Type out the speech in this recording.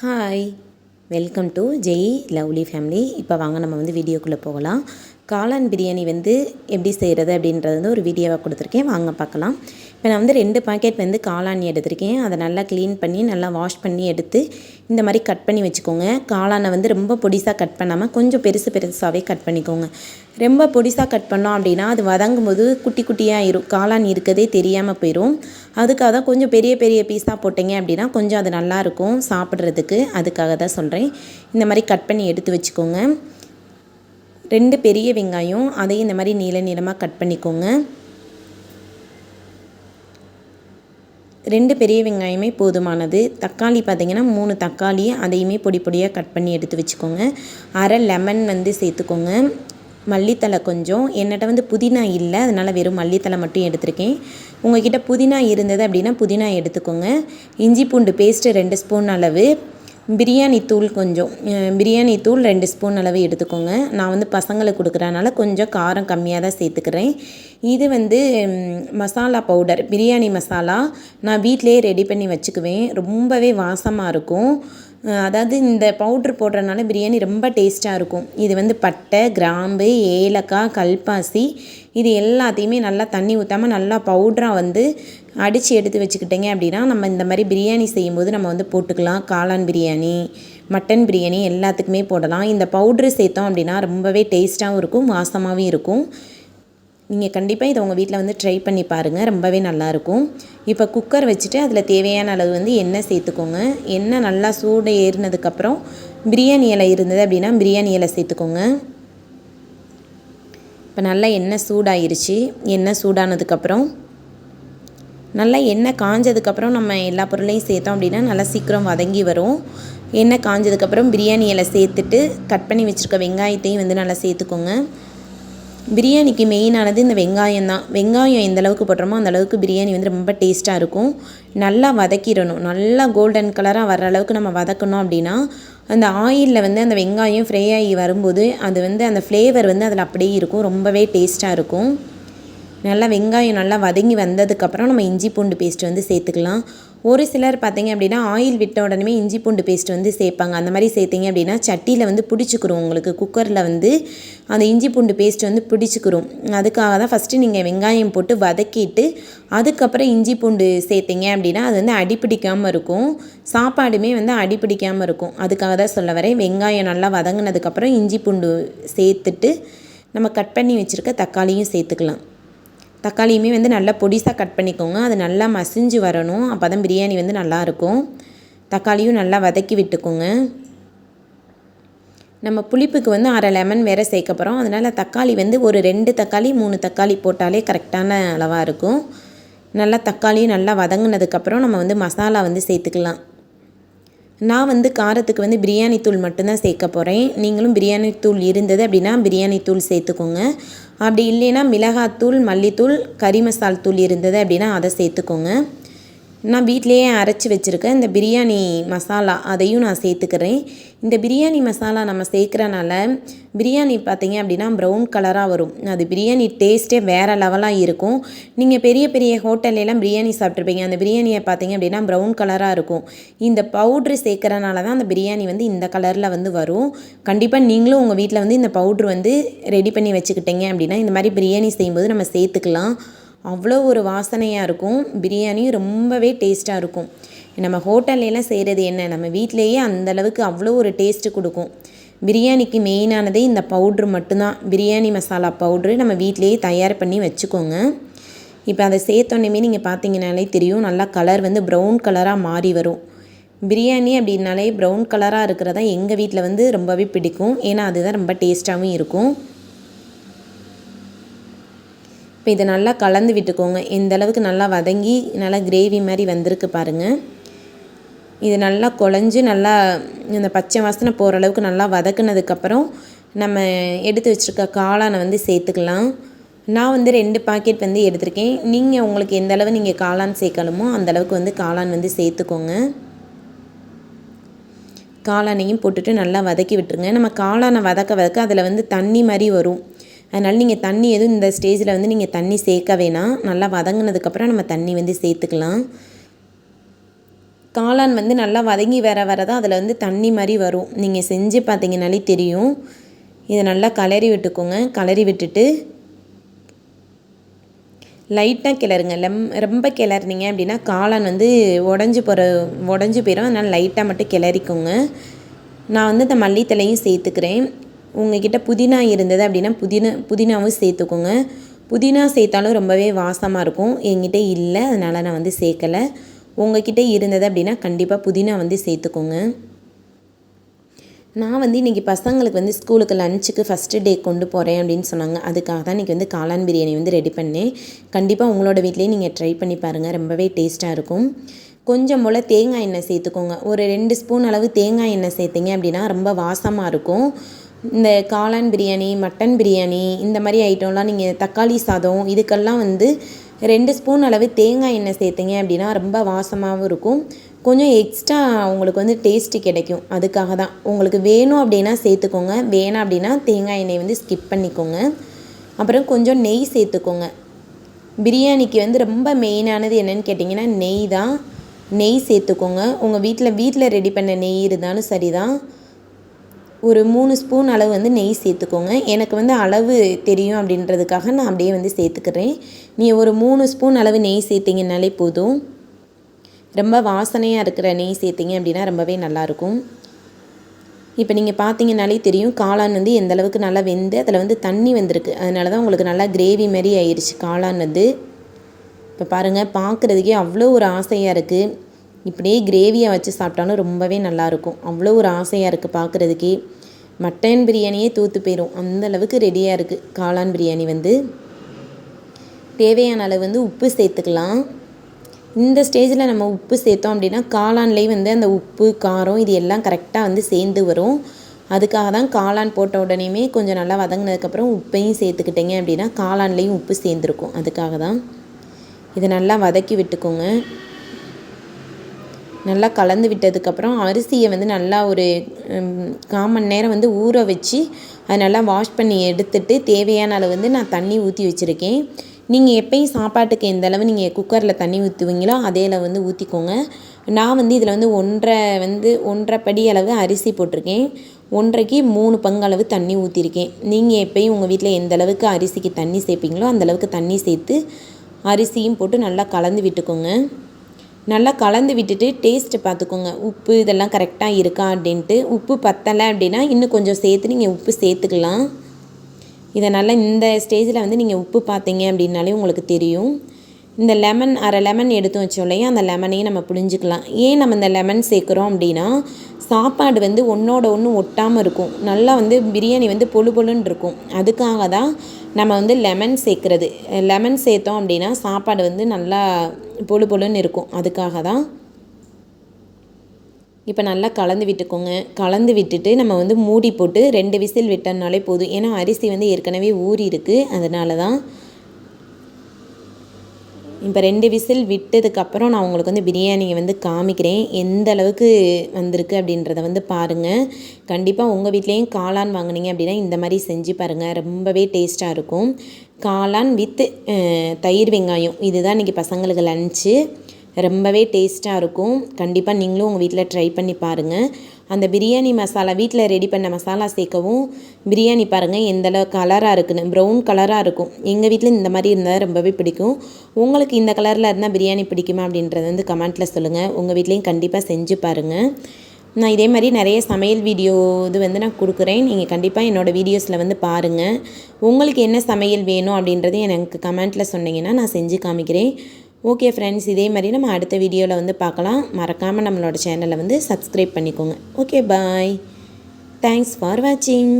Hi welcome to Jai lovely family இப்போ வாங்க நம்ம வந்து வீடியோக்குள்ளே போகலாம். காளான் பிரியாணி வந்து எப்படி செய்கிறது அப்படின்றது வந்து ஒரு வீடியோவாக கொடுத்துருக்கேன். வாங்க பார்க்கலாம். இப்போ நான் வந்து ரெண்டு பாக்கெட் வந்து காளான் எடுத்திருக்கேன். அதை நல்லா க்ளீன் பண்ணி நல்லா வாஷ் பண்ணி எடுத்து இந்த மாதிரி கட் பண்ணி வச்சுக்கோங்க. காளானை வந்து ரொம்ப பொடிசாக கட் பண்ணாமல் கொஞ்சம் பெருசு பெருசாகவே கட் பண்ணிக்கோங்க. ரொம்ப பொடிசாக கட் பண்ணோம் அப்படின்னா அது வதங்கும் போது குட்டி குட்டியாக இருக்கும் காளான் இருக்கதே தெரியாமல் போயிடும் அதுக்காக தான் கொஞ்சம் பெரிய பெரிய பீஸாக போட்டிங்க அப்படின்னா கொஞ்சம் அது நல்லாயிருக்கும் சாப்பிட்றதுக்கு. அதுக்காக தான் சொல்கிறேன் இந்த மாதிரி கட் பண்ணி எடுத்து வச்சுக்கோங்க. ரெண்டு பெரிய வெங்காயம் அதையும் இந்த மாதிரி நீள நீளமாக கட் பண்ணிக்கோங்க. ரெண்டு பெரிய வெங்காயமே போதுமானது. தக்காளி பார்த்திங்கன்னா மூணு தக்காளி அதையுமே பொடி பொடியாக கட் பண்ணி எடுத்து வச்சுக்கோங்க. அரை லெமன் வந்து சேர்த்துக்கோங்க. மல்லித்தலை கொஞ்சம். என்னட்ட வந்து புதினா இல்லை அதனால் வெறும் மல்லித்தலை மட்டும் எடுத்திருக்கேன். உங்கள்கிட்ட புதினா இருந்தது அப்படின்னா புதினா எடுத்துக்கோங்க. இஞ்சி பூண்டு பேஸ்ட்டு ரெண்டு ஸ்பூன் அளவு. பிரியாணி தூள் கொஞ்சம் பிரியாணி தூள் ரெண்டு ஸ்பூன் அளவு எடுத்துக்கோங்க. நான் வந்து பசங்களுக்கு கொடுக்குறனால கொஞ்சம் காரம் கம்மியாக தான் சேர்த்துக்கிறேன். இது வந்து மசாலா பவுடர் பிரியாணி மசாலா நான் வீட்டிலேயே ரெடி பண்ணி வச்சுக்குவேன். ரொம்பவே வாசமாக இருக்கும். அதாவது இந்த பவுட்ரு போடுறதுனால பிரியாணி ரொம்ப டேஸ்ட்டாக இருக்கும். இது வந்து பட்டை கிராம்பு ஏலக்காய் கல்பாசி இது எல்லாத்தையுமே நல்லா தண்ணி ஊற்றாமல் நல்லா பவுட்ராக வந்து அடித்து எடுத்து வச்சுக்கிட்டிங்க அப்படின்னா நம்ம இந்த மாதிரி பிரியாணி செய்யும்போது நம்ம வந்து போட்டுக்கலாம். காளான் பிரியாணி மட்டன் பிரியாணி எல்லாத்துக்குமே போடலாம். இந்த பவுட்ரு சேர்த்தோம் அப்படின்னா ரொம்பவே டேஸ்ட்டாகவும் இருக்கும் வாசமாகவும் இருக்கும். நீங்கள் கண்டிப்பாக இதை உங்கள் வீட்டில் வந்து ட்ரை பண்ணி பாருங்கள் ரொம்பவே நல்லாயிருக்கும் இப்போ குக்கர் வச்சுட்டு அதில் தேவையான அளவு வந்து எண்ணெய் சேர்த்துக்கோங்க. எண்ணெய் நல்லா சூடு ஏறினதுக்கப்புறம் பிரியாணி இலை இருந்தது அப்படின்னா பிரியாணி இலை சேர்த்துக்கோங்க. இப்போ நல்லா எண்ணெய் சூடாயிருச்சு. எண்ணெய் சூடானதுக்கப்புறம் நல்லா எண்ணெய் காஞ்சதுக்கப்புறம் நம்ம எல்லா பொருளையும் சேர்த்தோம் அப்படின்னா நல்லா சீக்கிரம் வதங்கி வரும். எண்ணெய் காஞ்சதுக்கப்புறம் பிரியாணி இலை சேர்த்துட்டு கட் பண்ணி வச்சுருக்க வெங்காயத்தையும் வந்து நல்லா சேர்த்துக்கோங்க. பிரியாணிக்கு மெயினானது இந்த வெங்காயம் தான் வெங்காயம் எந்த அளவுக்கு போடுறோமோ அந்த அளவுக்கு பிரியாணி வந்து ரொம்ப டேஸ்ட்டாக இருக்கும். நல்லா வதக்கிடணும். நல்லா கோல்டன் கலராக வர்ற அளவுக்கு நம்ம வதக்கணும் அப்படின்னா அந்த ஆயிலில் வந்து அந்த வெங்காயம் ஃப்ரை ஆகி வரும்போது அது வந்து அந்த ஃப்ளேவர் வந்து அதில் அப்படியே இருக்கும். ரொம்பவே டேஸ்ட்டாக இருக்கும். நல்லா வெங்காயம் நல்லா வதங்கி வந்ததுக்கப்புறம் நம்ம இஞ்சி பூண்டு பேஸ்ட் வந்து சேர்த்துக்கலாம். ஒரு சிலர் பார்த்தீங்க அப்படின்னா ஆயில் விட்ட உடனே இஞ்சி பூண்டு பேஸ்ட் வந்து சேர்ப்பாங்க. அந்த மாதிரி சேர்த்திங்க அப்படின்னா சட்டியில் வந்து பிடிச்சிக்கிறோம் உங்களுக்கு. குக்கரில் வந்து அந்த இஞ்சி பூண்டு பேஸ்ட் வந்து பிடிச்சிக்கிறோம் அதுக்காக தான் ஃபஸ்ட்டு நீங்கள் வெங்காயம் போட்டு வதக்கிட்டு அதுக்கப்புறம் இஞ்சி பூண்டு சேர்த்திங்க அப்படின்னா அது வந்து அடிப்பிடிக்காமல் இருக்கும். சாப்பாடுமே வந்து அடிப்பிடிக்காமல் இருக்கும். அதுக்காக தான் சொல்ல வரேன். வெங்காயம் நல்லா வதங்கினதுக்கப்புறம் இஞ்சி பூண்டு சேர்த்துட்டு நம்ம கட் பண்ணி வச்சுருக்க தக்காளியும் சேர்த்துக்கலாம். தக்காளியுமே வந்து நல்லா பொடிசாக கட் பண்ணிக்கோங்க. அது நல்லா மசிஞ்சு வரணும். அப்போ தான் பிரியாணி வந்து நல்லாயிருக்கும். தக்காளியும் நல்லா வதக்கி விட்டுக்கோங்க. நம்ம புளிப்புக்கு வந்து அரை லெமன் வேறு சேர்க்க போகிறோம் அதனால் தக்காளி வந்து ஒரு ரெண்டு தக்காளி மூணு தக்காளி போட்டாலே கரெக்டான அளவாக இருக்கும். நல்லா தக்காளியும் நல்லா வதங்கினதுக்கப்புறம் நம்ம வந்து மசாலா வந்து சேர்த்துக்கலாம். நான் வந்து காரத்துக்கு வந்து பிரியாணி தூள் மட்டும்தான் சேர்க்க போகிறேன் நீங்களும் பிரியாணி தூள் இருந்தது அப்படின்னா பிரியாணி தூள் சேர்த்துக்கோங்க. அப்படி இல்லைன்னா மிளகாத்தூள் மல்லித்தூள் கறி மசால் தூள் இருந்தது அப்படின்னா அதை சேர்த்துக்கோங்க. நான் வீட்டிலையே அரைச்சி வச்சுருக்கேன். இந்த பிரியாணி மசாலா அதையும் நான் சேர்த்துக்கிறேன். இந்த பிரியாணி மசாலா நம்ம சேர்க்குறனால பிரியாணி பார்த்தீங்க அப்படின்னா ப்ரௌன் கலராக வரும். அது பிரியாணி டேஸ்ட்டே வேறு லெவலாக இருக்கும். நீங்கள் பெரிய பெரிய ஹோட்டல்லாம் பிரியாணி சாப்பிட்ருப்பீங்க அந்த பிரியாணியை பார்த்தீங்க அப்படின்னா ப்ரௌன் கலராக இருக்கும். இந்த பவுட்ரு சேர்க்குறனால தான் அந்த பிரியாணி வந்து இந்த கலரில் வந்து வரும். கண்டிப்பாக நீங்களும் உங்கள் வீட்டில் வந்து இந்த பவுட்ரு வந்து ரெடி பண்ணி வச்சுக்கிட்டீங்க அப்படின்னா இந்த மாதிரி பிரியாணி செய்யும்போது நம்ம சேர்த்துக்கலாம். அவ்வளோ ஒரு வாசனையாக இருக்கும். பிரியாணியும் ரொம்பவே டேஸ்ட்டாக இருக்கும். நம்ம ஹோட்டல்லாம் செய்கிறது என்ன? நம்ம வீட்டிலேயே அந்தளவுக்கு அவ்வளோ ஒரு டேஸ்ட்டு கொடுக்கும். பிரியாணிக்கு மெயினானதே இந்த பவுட்ரு மட்டும்தான். பிரியாணி மசாலா பவுட்ரு நம்ம வீட்டிலேயே தயார் பண்ணி வச்சுக்கோங்க. இப்போ அதை சேர்த்தோன்னே நீங்கள் பார்த்தீங்கனாலே தெரியும். நல்லா கலர் வந்து ப்ரௌன் கலராக மாறி வரும். பிரியாணி அப்படின்னாலே ப்ரௌன் கலராக இருக்கிறதா எங்கள் வீட்டில் வந்து ரொம்பவே பிடிக்கும். ஏன்னா அதுதான் ரொம்ப டேஸ்ட்டாகவும் இருக்கும். இப்போ இதை நல்லா கலந்து விட்டுக்கோங்க. இந்த அளவுக்கு நல்லா வதங்கி நல்லா கிரேவி மாதிரி வந்திருக்கு பாருங்கள் இது நல்லா குழஞ்சி நல்லா இந்த பச்சை வாசனை போகிற அளவுக்கு நல்லா வதக்குனதுக்கப்புறம் நம்ம எடுத்து வச்சுருக்க காளானை வந்து சேர்த்துக்கலாம். நான் வந்து ரெண்டு பாக்கெட் வந்து எடுத்திருக்கேன். நீங்கள் உங்களுக்கு எந்த அளவு நீங்கள் காளான் சேர்க்கணுமோ அந்தளவுக்கு வந்து காளான் வந்து சேர்த்துக்கோங்க. காளானையும் போட்டுட்டு நல்லா வதக்கி விட்டுருங்க. நம்ம காளானை வதக்க வதக்க அதில் வந்து தண்ணி மாதிரி வரும். அதனால் நீங்கள் தண்ணி எதுவும் இந்த ஸ்டேஜில் வந்து நீங்கள் தண்ணி சேர்க்க வேணாம். நல்லா வதங்கினதுக்கப்புறம் நம்ம தண்ணி வந்து சேர்த்துக்கலாம். காளான் வந்து நல்லா வதங்கி வர வர தான் அதில் வந்து தண்ணி மாதிரி வரும். நீங்கள் செஞ்சு பார்த்தீங்கனாலே தெரியும். இதை நல்லா கலரி விட்டுக்கோங்க. கலரி விட்டுட்டு லைட்டாக கிளறுங்க. லெம் ரொம்ப கிளறினீங்க அப்படின்னா காளான் வந்து உடஞ்சி போகிற உடஞ்சி போயிடும் அதனால் லைட்டாக மட்டும் கிளறிக்கோங்க. நான் வந்து இந்த மல்லித்தலையும் சேர்த்துக்கிறேன். உங்ககிட்ட புதினா இருந்தது அப்படின்னா புதினா புதினாவும் சேர்த்துக்கோங்க. புதினா சேர்த்தாலும் ரொம்பவே வாசமாக இருக்கும். என்கிட்ட இல்லை அதனால் நான் வந்து சேர்க்கலை. உங்ககிட்ட இருந்தது அப்படின்னா கண்டிப்பாக புதினா வந்து சேர்த்துக்கோங்க. நான் வந்து இன்றைக்கி பசங்களுக்கு வந்து ஸ்கூலுக்கு லஞ்சுக்கு ஃபஸ்ட்டு டே கொண்டு போகிறேன் அப்படின்னு சொன்னாங்க. அதுக்காக தான் இன்றைக்கி வந்து காளான் பிரியாணி வந்து ரெடி பண்ணேன். கண்டிப்பாக உங்களோட வீட்லேயே நீங்கள் ட்ரை பண்ணி பாருங்கள் ரொம்பவே டேஸ்ட்டாக இருக்கும். கொஞ்சம் போல் தேங்காய் எண்ணெய் சேர்த்துக்கோங்க. ஒரு ரெண்டு ஸ்பூன் அளவு தேங்காய் எண்ணெய் சேர்த்திங்க அப்படின்னா ரொம்ப வாசமாக இருக்கும். இந்த காளான் பிரியாணி மட்டன் பிரியாணி இந்த மாதிரி ஐட்டம்லாம் நீங்கள் தக்காளி சாதம் இதுக்கெல்லாம் வந்து ரெண்டு ஸ்பூன் அளவு தேங்காய் எண்ணெய் சேர்த்திங்க அப்படின்னா ரொம்ப வாசமாகவும் இருக்கும். கொஞ்சம் எக்ஸ்ட்ரா உங்களுக்கு வந்து டேஸ்ட்டு கிடைக்கும். அதுக்காக தான். உங்களுக்கு வேணும் அப்படின்னா சேர்த்துக்கோங்க. வேணாம் அப்படின்னா தேங்காய் எண்ணெய் வந்து ஸ்கிப் பண்ணிக்கோங்க. அப்புறம் கொஞ்சம் நெய் சேர்த்துக்கோங்க. பிரியாணிக்கு வந்து ரொம்ப மெயினானது என்னென்னு கேட்டிங்கன்னா நெய் தான். நெய் சேர்த்துக்கோங்க. உங்கள் வீட்டில் வீட்டில் ரெடி பண்ண நெய் இருந்தாலும் சரி தான் ஒரு மூணு ஸ்பூன் அளவு வந்து நெய் சேர்த்துக்கோங்க. எனக்கு வந்து அளவு தெரியும் அப்படின்றதுக்காக நான் அப்படியே வந்து சேர்த்துக்கிறேன். நீ ஒரு மூணு ஸ்பூன் அளவு நெய் சேர்த்திங்கனாலே போதும். ரொம்ப வாசனையாக இருக்கிற நெய் சேர்த்திங்க அப்படின்னா ரொம்பவே நல்லாயிருக்கும். இப்போ நீங்கள் பார்த்தீங்கனாலே தெரியும் காளான் வந்து எந்த அளவுக்கு நல்லா வெந்து அதில் வந்து தண்ணி வந்திருக்கு. அதனால தான் உங்களுக்கு நல்லா கிரேவி மாதிரி ஆயிடுச்சு காளான் வந்து. இப்போ பாருங்கள் பார்க்குறதுக்கே அவ்வளோ ஒரு ஆசையாக இருக்குது இப்படியே கிரேவியை வச்சு சாப்பிட்டாலும் ரொம்பவே நல்லாயிருக்கும். அவ்வளோ ஒரு ஆசையாக இருக்குது பார்க்குறதுக்கே மட்டன் பிரியாணியே தூத்து போயிடும் அந்த அளவுக்கு ரெடியாக இருக்குது காளான் பிரியாணி வந்து. தேவையான அளவு வந்து உப்பு சேர்த்துக்கலாம். இந்த ஸ்டேஜில் நம்ம உப்பு சேர்த்தோம் அப்படின்னா காளான்லேயே வந்து அந்த உப்பு காரம் இது எல்லாம் கரெக்டாக வந்து சேர்ந்து வரும். அதுக்காக தான் காளான் போட்ட உடனேயுமே கொஞ்சம் நல்லா வதங்கினதுக்கப்புறம் உப்பையும் சேர்த்துக்கிட்டிங்க அப்படின்னா காளான்லேயும் உப்பு சேர்ந்துருக்கும். அதுக்காக தான். இதை நல்லா வதக்கி விட்டுக்கோங்க. நல்லா கலந்து விட்டதுக்கப்புறம் அரிசியை வந்து நல்லா ஒரு கால் மணி நேரம் வந்து ஊற வச்சு அதை நல்லா வாஷ் பண்ணி எடுத்துட்டு தேவையான அளவு வந்து நான் தண்ணி ஊற்றி வச்சுருக்கேன். நீங்கள் எப்பயும் சாப்பாட்டுக்கு எந்த அளவு நீங்கள் குக்கரில் தண்ணி ஊற்றுவீங்களோ அதே அளவு வந்து ஊற்றிக்கோங்க நான் வந்து இதில் வந்து ஒன்றரை வந்து ஒன்றரை படி அளவு அரிசி போட்டிருக்கேன். ஒன்றைக்கு மூணு பங்கு அளவு தண்ணி ஊற்றிருக்கேன் நீங்கள் எப்பயும் உங்கள் வீட்டில் எந்த அளவுக்கு அரிசிக்கு தண்ணி சேர்ப்பீங்களோ அந்தளவுக்கு தண்ணி சேர்த்து அரிசியும் போட்டு நல்லா கலந்து விட்டுக்கோங்க. நல்லா கலந்து விட்டுட்டு டேஸ்ட்டு பார்த்துக்கோங்க. உப்பு இதெல்லாம் கரெக்டாக இருக்கா அப்படின்ட்டு. உப்பு பத்தலை அப்படின்னா இன்னும் கொஞ்சம் சேர்த்து நீங்கள் உப்பு சேர்த்துக்கலாம். இதை நல்லா இந்த ஸ்டேஜில் வந்து நீங்கள் உப்பு பார்த்தீங்க அப்படின்னாலே உங்களுக்கு தெரியும். இந்த லெமன் அரை லெமன் எடுத்து வச்சோம் இல்லையா? அந்த லெமனையும் நம்ம புழிஞ்சிக்கலாம். ஏன் நம்ம இந்த லெமன் சேர்க்குறோம் அப்படின்னா சாப்பாடு வந்து ஒன்றோட ஒன்று ஒட்டாமல் இருக்கும். நல்லா வந்து பிரியாணி வந்து பொழு பொழுன்னு இருக்கும். அதுக்காக தான் நம்ம வந்து லெமன் சேர்க்குறது. லெமன் சேர்த்தோம் அப்படின்னா சாப்பாடு வந்து நல்லா பொழு பொழுன்னு இருக்கும். அதுக்காக தான் இப்போ நல்லா கலந்து விட்டுக்கோங்க. கலந்து விட்டுட்டு நம்ம வந்து மூடி போட்டு ரெண்டு விசில் விட்டோம்னாலே போதும். ஏன்னா அரிசி வந்து ஏற்கனவே ஊறி இருக்குது அதனால தான் இப்போ ரெண்டு விசில் விட்டதுக்கப்புறம் நான் உங்களுக்கு வந்து பிரியாணியை வந்து காமிக்கிறேன். எந்த அளவுக்கு வந்திருக்கு அப்படின்றத வந்து பாருங்கள் கண்டிப்பாக உங்கள் வீட்லேயும் காளான் வாங்கினீங்க அப்படின்னா இந்த மாதிரி செஞ்சு பாருங்கள் ரொம்பவே டேஸ்ட்டாக இருக்கும். காளான் வித்து தயிர் வெங்காயம். இதுதான் இன்றைக்கி பசங்களுக்கு லன்ச்சு ரொம்பவே டேஸ்ட்டாக இருக்கும். கண்டிப்பாக நீங்களும் உங்கள் வீட்டில் ட்ரை பண்ணி பாருங்கள் அந்த பிரியாணி மசாலா வீட்டில் ரெடி பண்ண மசாலா சேர்க்கவும். பிரியாணி பாருங்கள் எந்தளவு கலராக இருக்குன்னு ப்ரௌன் கலராக இருக்கும். எங்கள் வீட்டில் இந்த மாதிரி இருந்தால் ரொம்பவே பிடிக்கும். உங்களுக்கு இந்த கலரில் இருந்தால் பிரியாணி பிடிக்குமா அப்படின்றத வந்து கமெண்ட்டில் சொல்லுங்கள் உங்கள் வீட்லேயும் கண்டிப்பாக செஞ்சு பாருங்கள் நான் இதே மாதிரி நிறைய சமையல் வீடியோ இது வந்து நான் கொடுக்குறேன். நீங்கள் கண்டிப்பாக என்னோடய வீடியோஸில் வந்து பாருங்கள் உங்களுக்கு என்ன சமையல் வேணும் அப்படின்றது எனக்கு கமெண்ட்டில் சொன்னீங்கன்னா நான் செஞ்சு காமிக்கிறேன். ஓகே ஃப்ரெண்ட்ஸ் இதே மாதிரி நம்ம அடுத்த வீடியோவில் வந்து பார்க்கலாம். மறக்காமல் நம்மளோட சேனலை வந்து சப்ஸ்கிரைப் பண்ணிக்கோங்க. ஓகே பாய் தேங்க்ஸ் ஃபார் வாட்சிங்